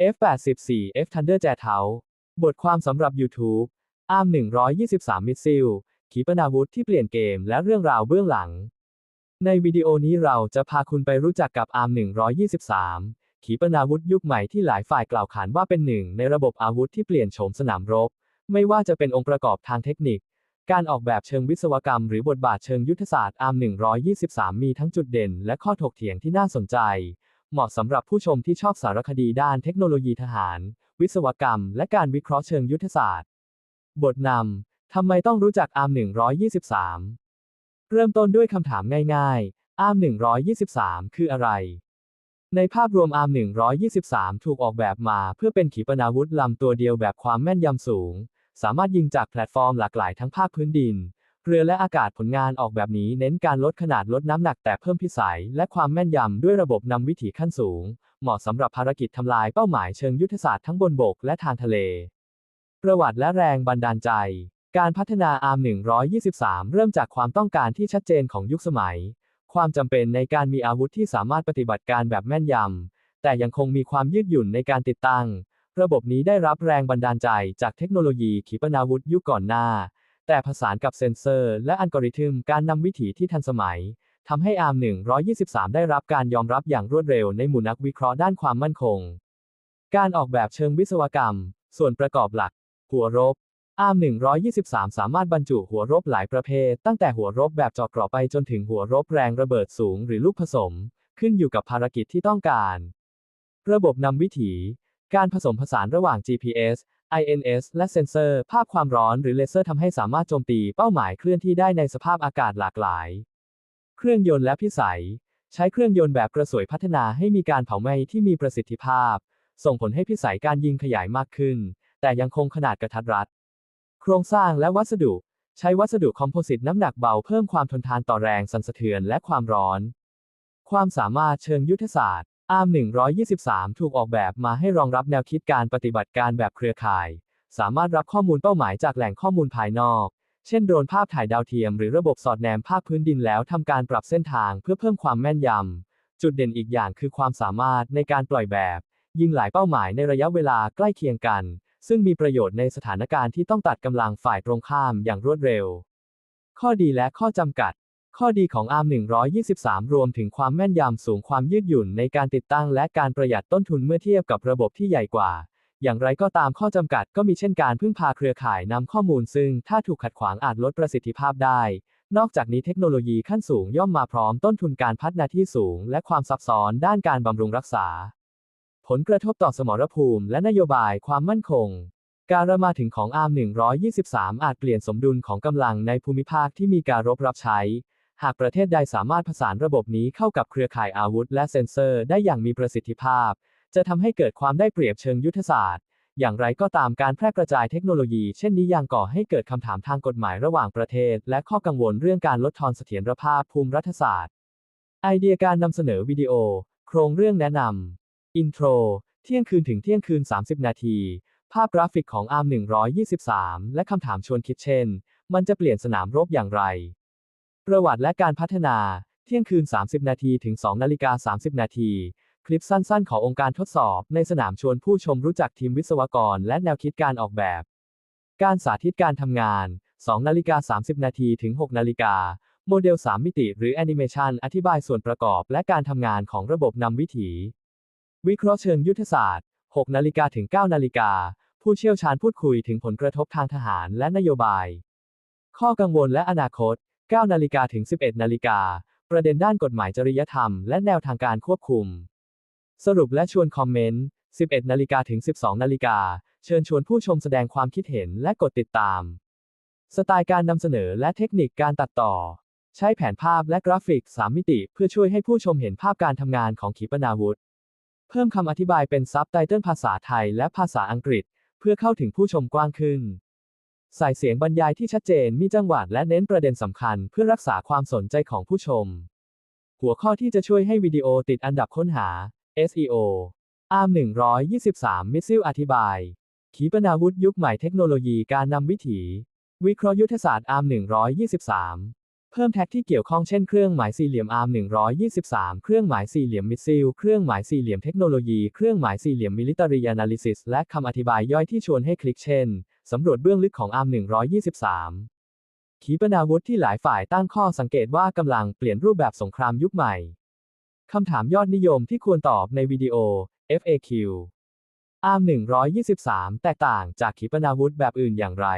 F84 F Thunder j e t o u บทความสำหรับ YouTube ARM 123มิสซิลขีปนาวุธที่เปลี่ยนเกมและเรื่องราวเบื้องหลัง ในวิดีโอนี้เราจะพาคุณไปรู้จักกับ ARM 123 ขีปนาวุธยุคใหม่ที่หลายฝ่ายกล่าวขานว่าเป็นหนึ่งในระบบอาวุธที่เปลี่ยนโฉมสนามรบ ไม่ว่าจะเป็นองค์ประกอบทางเทคนิค การออกแบบเชิงวิศวกรรมหรือบทบาทเชิงยุทธศาสตร์ ARM 123 มีทั้งจุดเด่นและข้อถกเถียงที่น่าสนใจ เหมาะสำหรับผู้ชมที่ชอบสารคดีด้านเทคโนโลยีทหาร วิศวกรรม และการวิเคราะห์เชิงยุทธศาสตร์ บทนำทำไมต้องรู้จัก ARM 123 เริ่มต้นด้วยคำถามง่ายๆ ARM 123 คืออะไร ในภาพรวม ARM 123 ถูกออกแบบมาเพื่อเป็นขีปนาวุธลำตัวเดียวแบบความแม่นยำสูง สามารถยิงจากแพลตฟอร์มหลากหลายทั้งภาคพื้นดิน เรือและอากาศผลงานออกแบบนี้เน้นการลดขนาดลดน้ำหนักแต่เพิ่มพิสัย และความแม่นยำด้วยระบบนำวิถีขั้นสูง เหมาะสำหรับภารกิจทำลายเป้าหมายเชิงยุทธศาสตร์ทั้งบนบกและทางทะเล ประวัติและแรงบันดาลใจ การพัฒนา ARM 123 เริ่มจากความต้องการที่ชัดเจนของยุคสมัย ความจำเป็นในการมีอาวุธที่สามารถปฏิบัติการแบบแม่นยำแต่ยังคงมีความยืดหยุ่นในการติดตั้ง ระบบนี้ได้รับแรงบันดาลใจจากเทคโนโลยีขีปนาวุธยุคก่อนหน้า แต่ผสานกับเซ็นเซอร์ และอัลกอริทึมการนำวิถีที่ทันสมัยทำให้ ARM 123 ได้รับการยอมรับอย่างรวดเร็วในหมู่นักวิเคราะห์ด้านความมั่นคง การออกแบบเชิงวิศวกรรม ส่วนประกอบหลัก หัวรบ ARM 123 สามารถบรรจุหัวรบหลายประเภท ตั้งแต่หัวรบแบบเจาะเกราะไปจนถึงหัวรบแรงระเบิดสูงหรือลูกผสม ขึ้นอยู่กับภารกิจที่ต้องการ ระบบนำวิถี การผสมผสานระหว่าง GPS INS และเซ็นเซอร์ ภาพความร้อนหรือเลเซอร์ทำให้สามารถโจมตีเป้าหมายเคลื่อนที่ได้ในสภาพอากาศหลากหลาย เครื่องยนต์และพิสัย ใช้เครื่องยนต์แบบกระสวยพัฒนาให้มีการเผาไหม้ที่มีประสิทธิภาพ ส่งผลให้พิสัยการยิงขยายมากขึ้น แต่ยังคงขนาดกระทัดรัด โครงสร้างและวัสดุ ใช้วัสดุคอมโพสิตน้ำหนักเบาเพิ่มความทนทานต่อแรงสั่นสะเทือนและความร้อน ความสามารถเชิงยุทธศาสตร์ ARM 123 ถูกออกแบบมาให้รองรับแนวคิดการปฏิบัติการแบบเครือข่าย สามารถรับข้อมูลเป้าหมายจากแหล่งข้อมูลภายนอก เช่นโดรนภาพถ่ายดาวเทียมหรือระบบสอดแนมภาคพื้นดินแล้วทำการปรับเส้นทางเพื่อเพิ่มความแม่นยำ จุดเด่นอีกอย่างคือความสามารถในการปล่อยแบบ ยิงหลายเป้าหมายในระยะเวลาใกล้เคียงกัน ซึ่งมีประโยชน์ในสถานการณ์ที่ต้องตัดกำลังฝ่ายตรงข้ามอย่างรวดเร็ว ข้อดีและข้อจำกัด ข้อดีของ ARM 123 รวมถึงความแม่นยำสูงความยืดหยุ่นในการติดตั้งและการประหยัดต้นทุนเมื่อเทียบกับระบบที่ใหญ่กว่า อย่างไรก็ตามข้อจำกัดก็มีเช่นการพึ่งพาเครือข่ายนำข้อมูลซึ่งถ้าถูกขัดขวางอาจลดประสิทธิภาพได้ นอกจากนี้เทคโนโลยีขั้นสูงย่อมมาพร้อมต้นทุนการพัฒนาที่สูง และความซับซ้อนด้านการบำรุงรักษา ผลกระทบต่อสมรภูมิ และนโยบายความมั่นคงการมาถึงของ ARM 123 อาจเปลี่ยนสมดุลของกำลังในภูมิภาคที่มีการรบรับใช้ หากประเทศใดสามารถผสานระบบนี้เข้ากับเครือข่ายอาวุธ และเซ็นเซอร์ได้อย่างมีประสิทธิภาพ จะทำให้เกิดความได้เปรียบเชิงยุทธศาสตร์ อย่างไรก็ตามการแพร่กระจายเทคโนโลยีเช่นนี้ยังก่อให้เกิดคำถามทางกฎหมายระหว่างประเทศ และข้อกังวลเรื่องการลดทอนเสถียรภาพภูมิรัฐศาสตร์ ไอเดียการนำเสนอวิดีโอ โครงเรื่องแนะนำอินโทรเที่ยงคืนถึงเที่ยงคืน 30 นาที ภาพกราฟิกของ ARM 123 และคำถามชวนคิดเช่น มันจะเปลี่ยนสนามรบอย่างไร ประวัติและการพัฒนา เที่ยงคืน 30 นาทีถึง 2 นาฬิกา 30 นาที คลิปสั้นๆ ขององค์การทดสอบ ในสนามชวนผู้ชมรู้จักทีมวิศวกร และแนวคิดการออกแบบ การสาธิตการทำงาน 2 นาฬิกา 30 นาทีถึง 6 นาฬิกา โมเดล 3 มิติ หรือแอนิเมชันอธิบายส่วนประกอบและการทำงานของระบบนำวิถี วิเคราะห์เชิงยุทธศาสตร์ 6 นาฬิกาถึง 9 นาฬิกา ผู้เชี่ยวชาญพูดคุยถึงผลกระทบทางทหารและนโยบาย ข้อกังวลและอนาคต 9นาฬิกาถึง 11นาฬิกา ประเด็นด้านกฎหมายจริยธรรม และแนวทางการควบคุม สรุปและชวนคอมเมนต์ 11นาฬิกาถึง 12นาฬิกา เชิญชวนผู้ชมแสดงความคิดเห็นและกดติดตาม สไตล์การนำเสนอและเทคนิคการตัดต่อ ใช้แผนภาพและกราฟิก 3 มิติ เพื่อช่วยให้ผู้ชมเห็นภาพการทำงานของขีปนาวุธ เพิ่มคำอธิบายเป็นซับไตเติลภาษาไทยและภาษาอังกฤษ เพื่อเข้าถึงผู้ชมกว้างขึ้น ใส่เสียงบรรยายที่ชัดเจนมีจังหวะและเน้นประเด็นสำคัญเพื่อรักษาความสนใจของผู้ชม หัวข้อที่จะช่วยให้วิดีโอติดอันดับค้นหา SEO ARM 123มิสซิลอธิบาย ขีปนาวุธยุคใหม่เทคโนโลยีการนำวิถี วิเคราะห์ยุทธศาสตร์ ARM 123 เพิ่มแท็กที่เกี่ยวข้องเช่นเครื่องหมายสี่เหลี่ยม ARM 123 เครื่องหมายสี่เหลี่ยมมิสซิล เครื่องหมายสี่เหลี่ยมเทคโนโลยี เครื่องหมายสี่เหลี่ยม Military Analysis และคำอธิบายย่อยที่ชวนให้คลิกเช่น สำรวจเบื้องลึกของ ARM 123 ขีปนาวุธที่หลายฝ่ายตั้งข้อสังเกตว่ากำลังเปลี่ยนรูปแบบสงครามยุคใหม่ คำถามยอดนิยมที่ควรตอบในวิดีโอ FAQ ARM 123 แตกต่างจากขีปนาวุธแบบอื่นอย่างไร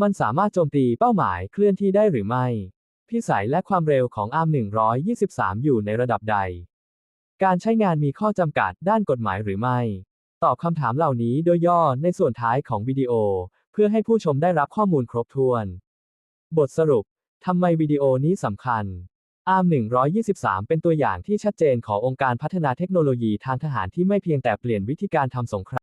มันสามารถโจมตีเป้าหมายเคลื่อนที่ได้หรือไม่ พิสัยและความเร็วของ ARM 123 อยู่ในระดับใด การใช้งานมีข้อจำกัดด้านกฎหมายหรือไม่ ตอบคำถามเหล่านี้โดยย่อในส่วนท้ายของวิดีโอ เพื่อให้ผู้ชมได้รับข้อมูลครบถ้วน บทสรุป ทำไมวิดีโอนี้สำคัญ ARM 123 เป็นตัวอย่างที่ชัดเจนขององค์การพัฒนาเทคโนโลยีทางทหารที่ไม่เพียงแต่เปลี่ยนวิธีการทำสงคราม